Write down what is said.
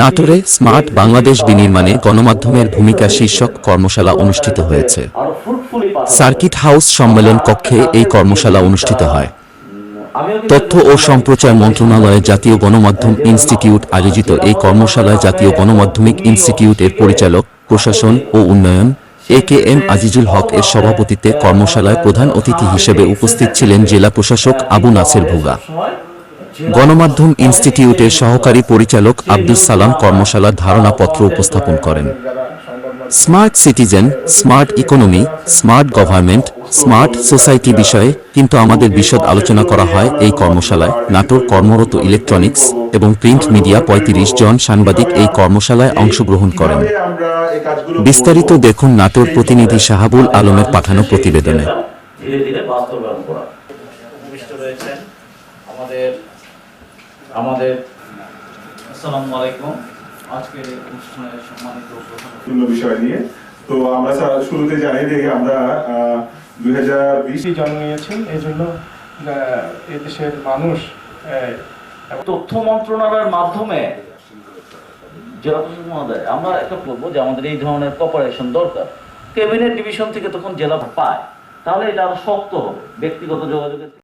নাটোরে স্মার্ট বাংলাদেশ বিনির্মাণে গণমাধ্যমের ভূমিকা শীর্ষক কর্মশালা অনুষ্ঠিত হয়েছে। সার্কিট হাউস সম্মেলন কক্ষে এই কর্মশালা অনুষ্ঠিত হয়। তথ্য ও সম্প্রচার মন্ত্রণালয়ের জাতীয় গণমাধ্যম ইনস্টিটিউট আয়োজিত এই কর্মশালায় জাতীয় গণমাধ্যমিক ইনস্টিটিউটের পরিচালক, প্রশাসন ও উন্নয়ন, এ কে এম আজিজুল হক এর সভাপতিত্বে কর্মশালায় প্রধান অতিথি হিসেবে উপস্থিত ছিলেন জেলা প্রশাসক আবু নাসের ভুগা। গণমাধ্যম ইনস্টিটিউটের সহকারী পরিচালক আব্দুস সালাম কর্মশালার ধারণাপত্র উপস্থাপন করেন। Smart citizen smart economy smart government smart society বিষয়ে কিন্তু আমাদের বিশদ আলোচনা করা হয় এই কর্মশালায়। নাটোর কর্মরত ইলেকট্রনিক্স এবং প্রিন্ট মিডিয়া পঁয়ত্রিশ জন সাংবাদিক এই কর্মশালায় অংশগ্রহণ করেন। বিস্তারিত দেখুন নাটোর প্রতিনিধি শাহাবুল আলমের পাঠানো প্রতিবেদনে। ধীরে ধীরে বাস্তবায়ন করা। আমাদের আমাদের আসসালামু আলাইকুম। আজকের এই অনুষ্ঠানের সম্মানিত প্রধান বিষয় নিয়ে। তো আমরা শুরুতে জানিয়ে দিই আমরা দুই হাজার বিশ বেশি জন্ম এই জন্য এদেশের মানুষ তথ্য মন্ত্রণালয়ের মাধ্যমে জেলা প্রশাসক মহোদয় আমরা একটা বলব যে আমাদের এই ধরনের কপারেশন দরকার। ক্যাবিনেট ডিভিশন থেকে তখন জেলা পায় তাহলে এটা আরও শক্ত হবে ব্যক্তিগত যোগাযোগের